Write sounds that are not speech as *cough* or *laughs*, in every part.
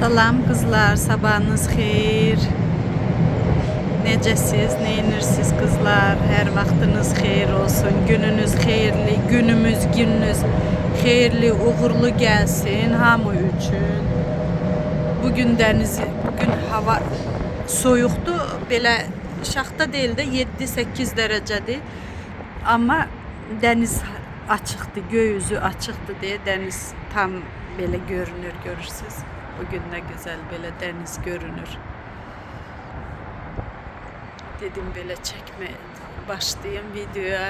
Salam kızlar, sabahınız xeyir. Necəsiz, neyinirsiniz kızlar? Hər vaxtınız xeyir olsun. Gününüz xeyirli, günümüz, gününüz xeyirli, uğurlu gəlsin hamı üçün. Bugün dəniz, bugün hava soyuqdur. Belə şaxta deyil də 7-8 dərəcədir. Amma dəniz açıqdır, göy üzü açıqdır deyə dəniz tam belə görünür, görürsüz. Bugün də gözəl belə dəniz görünür. Dedim belə çəkmə başlayayım videoya.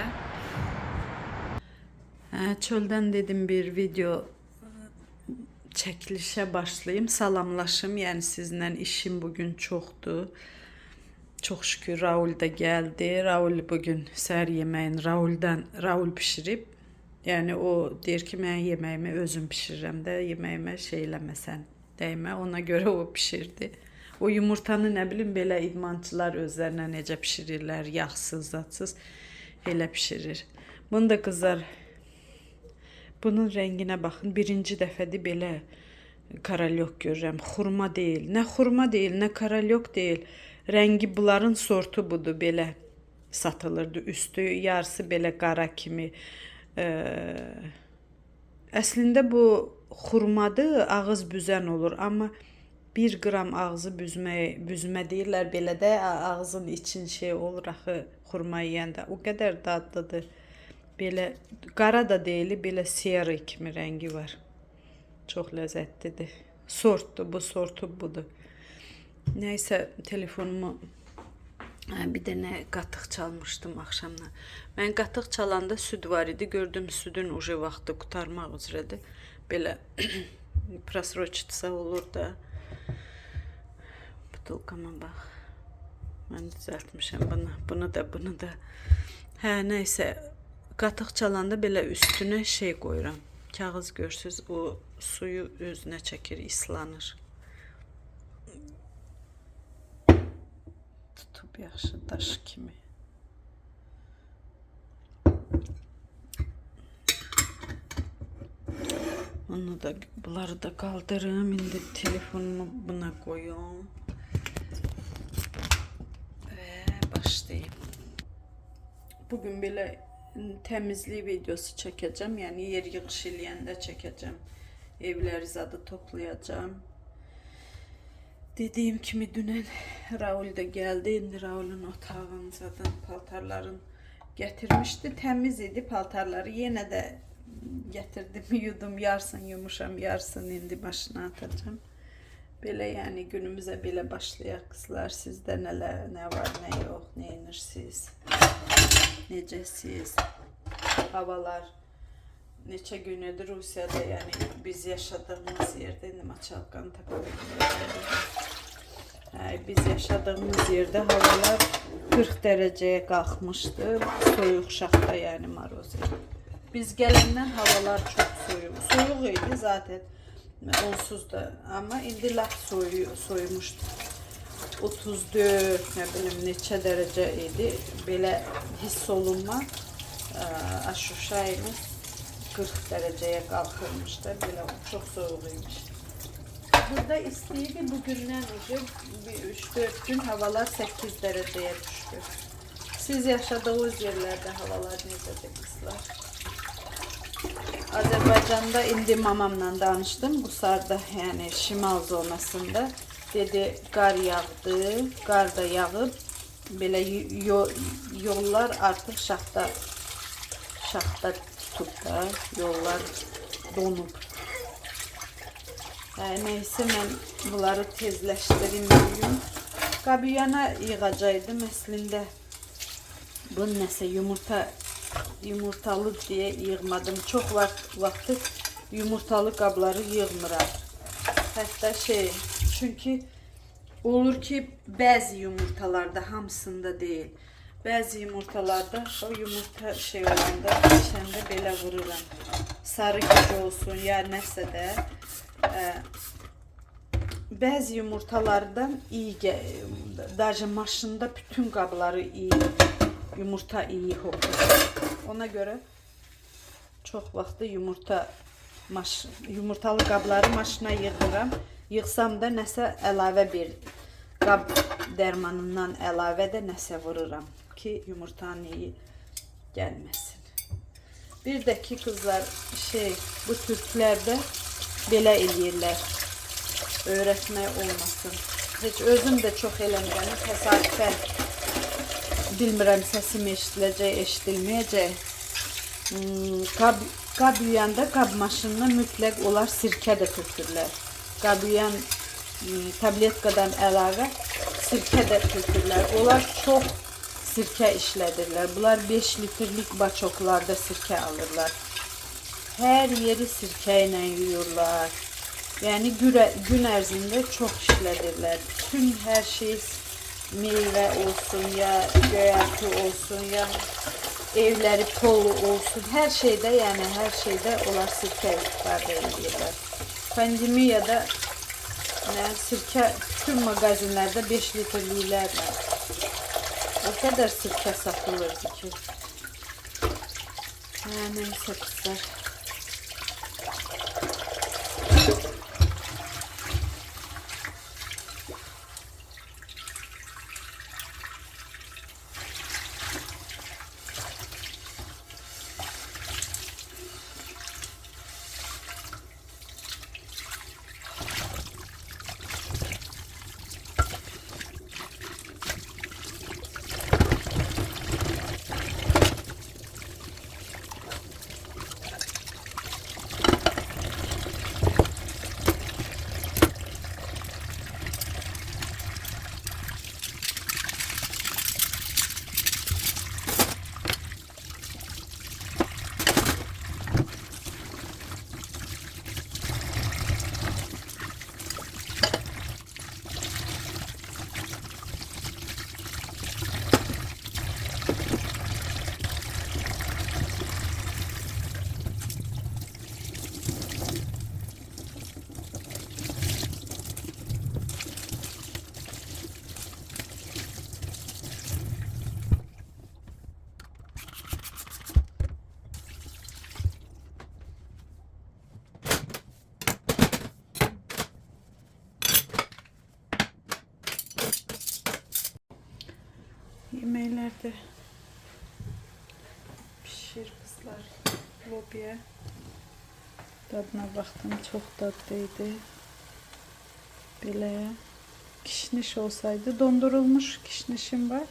Hə, çöldən dedim bir video çəkilişə başlayayım, salamlaşım. Yəni sizlə işim bugün çoxdur. Çox şükür Raul da gəldi. Raul bugün səhər yeməyini Rauldan Raul bişirib. Yəni o deyir ki, mən yeməyimi özüm bişirirəm də, yeməyimə şey eləməsən, dəymə. Ona görə o bişirdi. O yumurtanı nə bilim belə idmançılar özlərinə necə bişirirlər, yağsız, zadsız elə bişirir. Bunu da qızlar bunun rənginə baxın. Birinci dəfədir belə karalyok görürəm. Xurma deyil. Nə xurma deyil, nə karalyok deyil. Rəngi bunların sortu budur belə satılırdı. Üstü yarısı belə qara kimi. Ee, əslində bu xurmadır, ağız büzən olur, amma 1 qram ağzı büzmək, büzmə deyirlər belə də ağzın için şey olur axı xurma yeyəndə. O qədər dadlıdır. Belə qara da deyil, belə siyarı kimi rəngi var. Çox ləzzətlidir. Sortdur, bu sortu budur. Nəysə telefonumu Hə, bir dənə qatıq çalmışdım axşamdan. Mən qatıq çalanda süd var idi. Gördüm südün uje vaxtı qutarmaq üzrədir. Belə prasroçitsa olur da. Butulkama bax. Mən düzəltmişəm bunu, bunu da, bunu da. Hə, nəysə qatıq çalanda belə üstünə şey qoyuram. Kağız görsüz, o suyu özünə çəkir, islanır. tutub yaxşı daş kimi. Onu da bunları da qaldırım. İndi telefonumu buna qoyum. Və başlayayım. Bugün belə təmizlik videosu çəkəcəm. Yəni yer yığış eləyəndə çəkəcəm. Evləri zadı toplayacağım. Dediğim kimi dünən Raul da geldi. İndi Raul'un otağını zaten paltarların getirmişti. Təmiz idi paltarları. Yenə də getirdim, yudum. Yarsın yumuşam, yarsın indi başına atacağım. Belə yəni günümüzə belə başlayaq qızlar. Sizdə nələr, nə var, nə yox, nə enirsiniz? Necəsiz? Havalar neçə gündür Rusiyada yəni biz yaşadığımız indi maçalqanı tapabiliriz. Hə, biz yaşadığımız yerdə havalar 40 dərəcəyə qalxmışdı. Soyuq şaxta yəni maroz. Biz gələndən havalar çox soyuq. Soyuq idi zaten. Onsuz da amma indi lap soyuyor, soyumuşdu. 34, nə bilim neçə dərəcə idi. Belə hiss olunma. Ə, Aşuşayımız 40 dereceye kalkırmıştı. Böyle çok soğuğuymuş. Burada istiydi bugünden önce bir 3-4 gün havalar 8 dereceye düştü. Siz yaşadığınız yerlerde havalar necədir kızlar? Azərbaycanda indi mamamla danışdım. Bu sarda yani şimal zonasında. Dedi qar yağdı, qar da yağıb belə yo- yollar artıq şaxta şaxta tutub da yollar donub. Hə, nəysə mən bunları tezləşdirim bugün. Qabiyana yığacaqdım əslində. Bu nəsə yumurta yumurtalı diye yığmadım. Çox vaxt vaxtı yumurtalı qabları yığmıram. Hətta şey, çünki olur ki, bəzi yumurtalarda hamısında deyil. Bəzi yumurtalarda o yumurta şey olanda pişəndə belə vururam. Sarı gücü olsun, ya nəsə də ə, bəzi yumurtalardan iyi, dəcə maşında bütün qabları iyi yumurta iyi hopur. Ona görə çox vaxtı yumurta maş, yumurtalı qabları maşına yığıram. Yığsam da nəsə əlavə bir qab dərmanından əlavə də nəsə vururam ki, yumurtanın iyi gəlməsin. Bir də ki qızlar şey bu türklərdə belə eləyirlər. Öyrətmək olmasın. Heç özüm də çox eləmirəm. Təsadüfən bilmirəm səsim eşidiləcək, eşidilməyəcək. Hmm, qab, qab yuyanda qab maşınına mütləq olar sirkə də tökürlər. Qab yuyan hmm, tabletkadan əlavə sirkə də tökürlər. Onlar çox sirkə işlədirlər. Bunlar 5 litrlik baçoklarda sirkə alırlar. Hər yeri sirkə ilə yuyurlar. Yəni gün ərzində çox işlədirlər. Bütün hər şey meyvə olsun ya göyərti olsun ya evləri polu olsun. Hər şeydə yəni hər şeydə onlar sirkə istifadə edirlər. Pandemiyada yəni sirkə bütün mağazinlərdə 5 litrliklərlə o kadar sirke satılırdı ki. Ha, neyse Yemeklerde pişir kızlar. Lobya. Tadına baktım çok tatlıydı. Bile kişniş olsaydı dondurulmuş kişnişim var.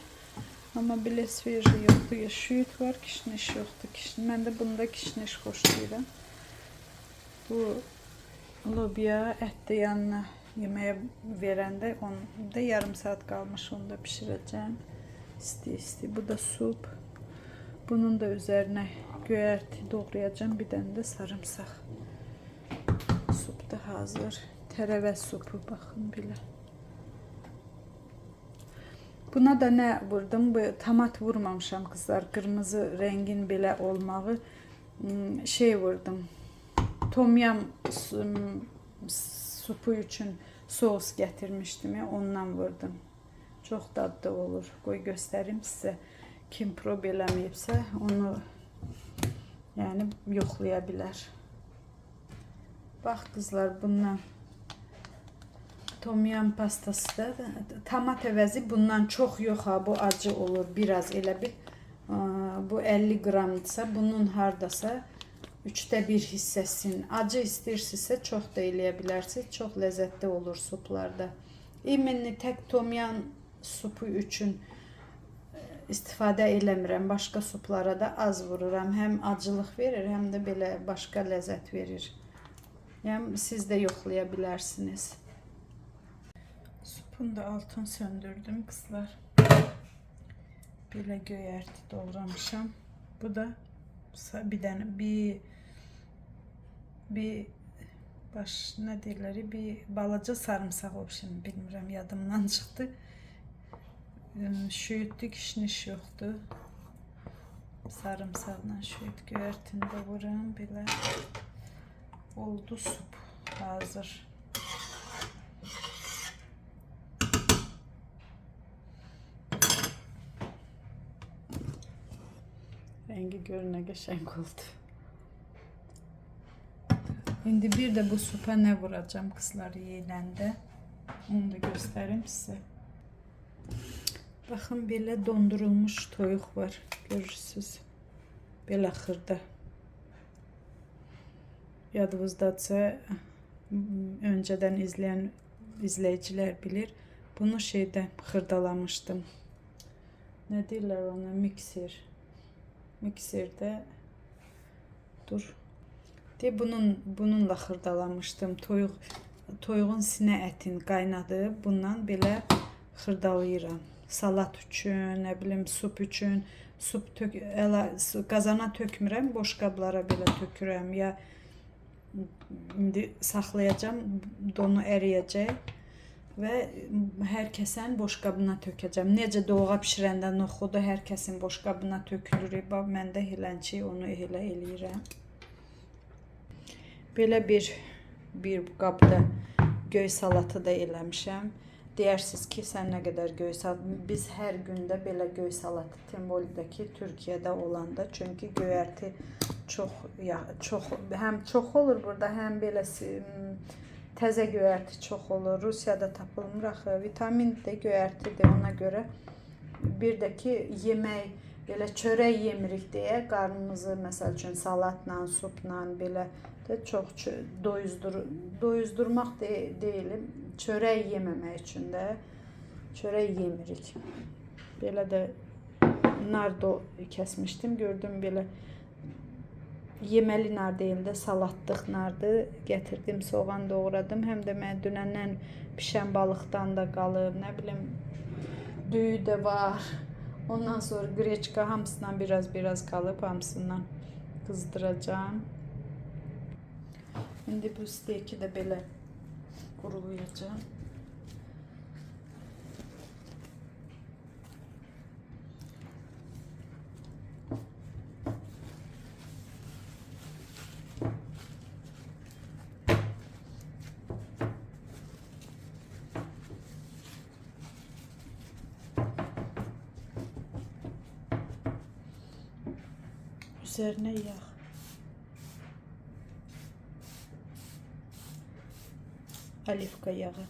Ama bile sveji yoktu. Ya şüyüt var kişniş yoktu. Kişniş. Ben de bunda kişniş hoşlayıram. Bu lobya et de yanına yemeğe verende onu da yarım saat kalmış onu da pişireceğim. İsti isti. Bu da sup. Bunun da üzerine göyerti doğrayacağım. Bir tane de sarımsak. Sup da hazır. Terevet supu bakın bile. Buna da ne vurdum? Bu tamat vurmamışam kızlar. Kırmızı rengin bile olmağı hmm, şey vurdum. Tom yam su- supu için sos getirmiştim ya ondan vurdum. Çok tatlı olur. Koy göstereyim size. Kim prob eləməyibsə onu yani yoxlayabilir. Bax qızlar bundan tom yam pastası da tamat əvəzi bundan çox yox ha bu acı olur biraz elə bir bu 50 qramdsa bunun hardasa üçdə bir hissəsini acı istəyirsinizsə çox da eləyə bilərsiniz. Çox ləzzətli olur suplarda. İminni tək tom yam supu üçün e, istifadə eləmirəm. Başqa suplara da az vururam. Həm acılıq verir, həm də belə başqa ləzzət verir. Yəni siz də yoxlaya bilərsiniz. Supun da altını söndürdüm kızlar. Belə göyərti doğramışam. Bu da bir dənə bir bir baş nə deyirlər, bir balaca sarımsaq option bilmirəm, yadımdan *laughs* çıxdı. Üm, Şüyütlü kişniş yoxdur. Sarımsaqla şüyüt göyərtini də vururam belə. Oldu sup hazır. Rengi görünə qəşəng oldu. İndi bir de bu supa ne vuracağım kızlar yeyəndə. Onu da göstereyim size. Bakın belə dondurulmuş toyuq var. Görürsünüz. Belə xırda. Yadınızdadsa m, önceden izleyen izleyiciler bilir. Bunu şeyde xırdalamışdım. Ne deyirlər ona? Mikser. Mikserdə dur. De bunun bununla xırdalamışdım. Toyuq toyuğun sinə ətini qaynadıb bundan belə xırdalayıram. Salat üçün, nə bilim, sup üçün, sup tök su- qazana tökmürəm, boş qablara belə tökürəm ya indi saxlayacağam, donu əriyəcək və hər kəsən boş qabına tökəcəm. Necə doğğa bişirəndə noxudu hər kəsin boş qabına tökülür. Bax mən də hilənçi onu elə eləyirəm. Belə bir bir qabda göy salatı da eləmişəm. Deyərsiniz ki, sən nə qədər göy salat biz hər gündə belə göy salatı Timboli'dəki Türkiyədə olanda çünki göyərti çox ya çox həm çox olur burada, həm belə təzə göyərti çox olur. Rusiyada tapılmır axı. Vitamin də göyərtidir ona görə. Bir də ki, yemək belə çörək yemirik deyə qarnımızı məsəl üçün salatla, supla belə də çox doyuzdur doyuzdurmaq de, deyilim. Çörək yeməmək üçün də çörək yemirik. Belə də nardo kəsmişdim. Gördüm belə yeməli nar deyil də salatlıq nardı. Gətirdim, soğan doğradım. Həm də mən dünəndən bişən balıqdan da qalıb, nə bilim düyü də var. Ondan sonra qreçka hamısından biraz biraz qalıb, hamısından qızdıracağam. İndi bu steyki də belə qurulayacağam. Üzerine yağ. Olivka yağı.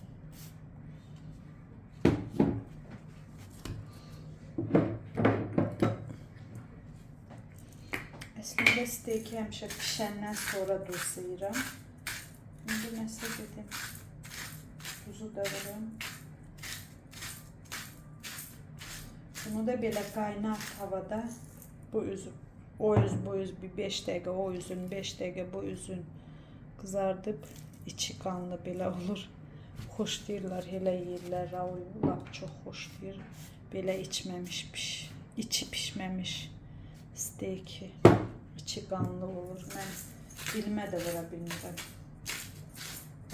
Əslində steyki həmişə bişəndən sonra duzlayıram. İndi nəsə dedim. Tuzu da vururam. Bunu da belə qaynar havada bu üzüm o yüz bu yüz bir 5 dəqiqə o üzün 5 dəqiqə bu üzün qızardıb içi qanlı belə olur. Xoşlayırlar, elə yeyirlər. Raul lap çox xoşlayır. Belə içməmiş piş, içi pişməmiş steyki. İçi qanlı olur. Mən dilimə də vura bilmirəm.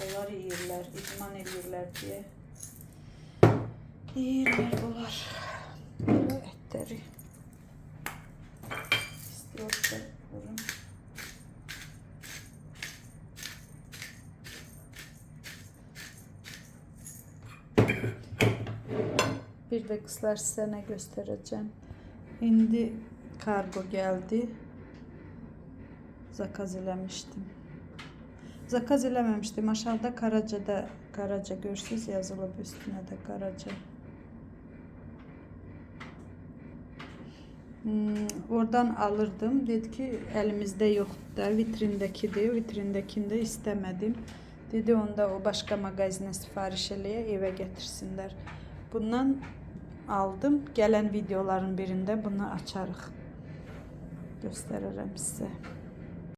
Onlar yeyirlər, idman edirlər deyə. Yeyirlər. De kızlar size ne göstereceğim. Şimdi kargo geldi. Zakaz eləmişdim. Zakaz eləməmişdim. Aşağıda Karaca'da Karaca görsüz yazılıb üstüne de Karaca. Hmm, oradan alırdım. Dedi ki elimizde yoktu da vitrindəkidir. Vitrindəkində istemedim. Dedi onda o başka magazinə sifariş eləyə evə gətirsinlər. Bundan aldım. Gələn videoların birində bunu açarıq. Göstərirəm sizə.